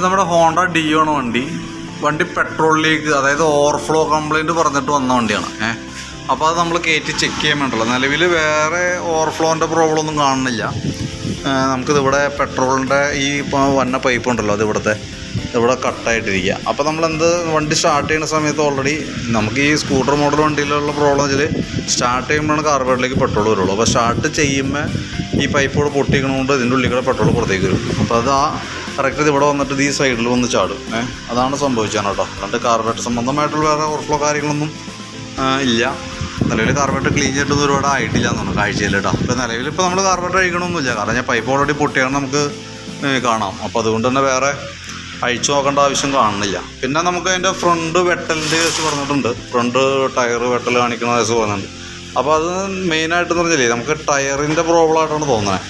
ഇത് നമ്മുടെ Honda deo ആണ് വണ്ടി. വണ്ടി പെട്രോളിലേക്ക് അതായത് ഓവർഫ്ലോ കംപ്ലൈന്റ് പറഞ്ഞിട്ട് വന്ന വണ്ടിയാണ്. ഏഹ് അപ്പോൾ അത് നമ്മൾ കയറ്റി ചെക്ക് ചെയ്യാൻ വേണ്ടല്ലോ നിലവിൽ വേറെ ഓവർഫ്ലോന്റെ പ്രോബ്ലം ഒന്നും കാണുന്നില്ല. നമുക്കിതിവിടെ പെട്രോളിന്റെ ഈ ഇപ്പോൾ വന്ന പൈപ്പ് ഉണ്ടല്ലോ അത് ഇവിടുത്തെ ഇവിടെ കട്ടായിട്ടിരിക്കുക അപ്പോൾ നമ്മൾ എന്ത് വണ്ടി സ്റ്റാർട്ട് ചെയ്യുന്ന സമയത്ത് ഓൾറെഡി നമുക്ക് ഈ സ്കൂട്ടർ മോഡൽ വണ്ടിയിലുള്ള പ്രോബ്ലം വെച്ചാൽ സ്റ്റാർട്ട് ചെയ്യുമ്പോഴാണ് കാർബേഡിലേക്ക് പെട്രോൾ വരുള്ളൂ. അപ്പോൾ സ്റ്റാർട്ട് ചെയ്യുമ്പോൾ ഈ പൈപ്പ് കൂടെ പൊട്ടിക്കണതുകൊണ്ട് ഇതിന്റെ ഉള്ളിൽ കൂടെ പെട്രോൾ പുറത്തേക്ക് വരും. അപ്പോൾ അത് ആ കറക്റ്റ് ഇത് ഇവിടെ വന്നിട്ട് ഈ സൈഡിൽ വന്ന് ചാടും. ഏഹ് അതാണ് സംഭവിച്ചാണ് കേട്ടോ. അല്ലാണ്ട് കാർബറേറ്റർ സംബന്ധമായിട്ടുള്ള വേറെ ഓവർഫ്ലോ കാര്യങ്ങളൊന്നും ഇല്ല. നിലവിൽ കാർബറേറ്റർ ക്ലീൻ ചെയ്തിട്ടൊന്നും ഒരുപാട് ആയിട്ടില്ല എന്നാണ് കാഴ്ചയിൽ കേട്ടോ. ഇപ്പോൾ നിലവിൽ ഇപ്പോൾ നമ്മൾ കാർബറേറ്റർ അഴിക്കണമൊന്നുമില്ല കാരണം ഞാൻ പൈപ്പ് ഓൾറെഡി പൊട്ടിയാണ് നമുക്ക് കാണാം. അപ്പോൾ അതുകൊണ്ട് തന്നെ വേറെ അഴിച്ചു നോക്കേണ്ട ആവശ്യം കാണുന്നില്ല. പിന്നെ നമുക്ക് അതിന്റെ ഫ്രണ്ട് വെട്ടലിന്റെ കേസ് പറഞ്ഞിട്ടുണ്ട്. ഫ്രണ്ട് ടയർ വെട്ടൽ കാണിക്കുന്ന കേസ് പറഞ്ഞിട്ടുണ്ട്. അപ്പോൾ അത് മെയിനായിട്ട് പറഞ്ഞില്ലേ നമുക്ക് ടയറിന്റെ പ്രോബ്ലം ആയിട്ടാണ് തോന്നുന്നത്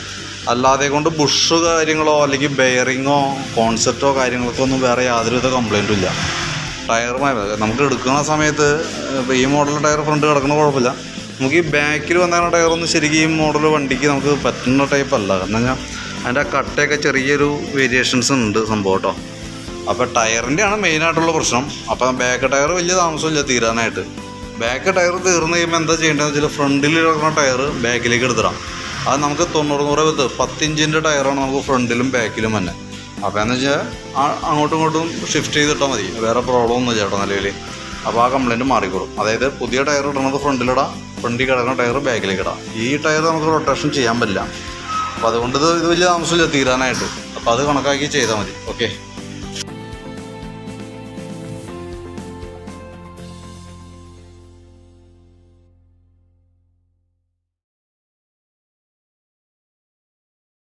അല്ലാതെ കൊണ്ട് ബുഷ് കാര്യങ്ങളോ അല്ലെങ്കിൽ ബെയറിങ്ങോ കോൺസെപ്റ്റോ കാര്യങ്ങൾക്കോ ഒന്നും വേറെ യാതൊരുവിധ കംപ്ലൈന്റും ഇല്ല. ടയറുമായി നമുക്ക് എടുക്കുന്ന സമയത്ത് ഇപ്പോൾ ഈ മോഡൽ ടയർ ഫ്രണ്ട് കിടക്കുന്ന കുഴപ്പമില്ല. നമുക്ക് ഈ ബാക്കിൽ ടയർ ടയറൊന്നും ശരിക്കും ഈ മോഡൽ വണ്ടിക്ക് നമുക്ക് പറ്റുന്ന ടൈപ്പ് അല്ല. കാരണം കഴിഞ്ഞാൽ അതിന്റെ കട്ടയൊക്കെ ചെറിയൊരു വേരിയേഷൻസ് ഉണ്ട് സംഭവം കേട്ടോ അപ്പോൾ ടയറിന്റെ ആണ് മെയിനായിട്ടുള്ള പ്രശ്നം. അപ്പം ബാക്ക് ടയർ വലിയ താമസമില്ല തീരാനായിട്ട്. ബാക്ക് ടയർ തീർന്നു കഴിയുമ്പോൾ എന്താ ചെയ്യേണ്ടതെന്ന് വെച്ചാൽ ഫ്രണ്ടിൽ കിടക്കുന്ന ടയർ ബാക്കിലേക്ക് എടുത്തിടാം. അത് നമുക്ക് തൊണ്ണൂറ് നൂറ് പത്ത് പത്തിഞ്ചിന്റെ ടയറാണ് നമുക്ക് ഫ്രണ്ടിലും ബാക്കിലും തന്നെ. അപ്പോൾ എന്ന് വെച്ചാൽ അങ്ങോട്ടും ഇങ്ങോട്ടും ഷിഫ്റ്റ് ചെയ്തിട്ടാൽ മതി. വേറെ പ്രോബ്ലം ഒന്നും ചേട്ടാ നിലവിൽ. അപ്പോൾ ആ കംപ്ലൈന്റ് മാറിക്കോളും. അതായത് പുതിയ ടയർ ഇടണത് ഫ്രണ്ടിലിടാം ഫ്രണ്ടിൽ കിടക്കുന്ന ടയർ ബാക്കിലേക്ക് ഇടാം ഈ ടയർ നമുക്ക് റൊട്ടേഷൻ ചെയ്യാൻ പറ്റില്ല. അപ്പോൾ അതുകൊണ്ട് ഇത് ഇത് വലിയ താമസമില്ല തീരാനായിട്ട്. അപ്പോൾ അത് കണക്കാക്കി ചെയ്താൽ മതി. ഓക്കെ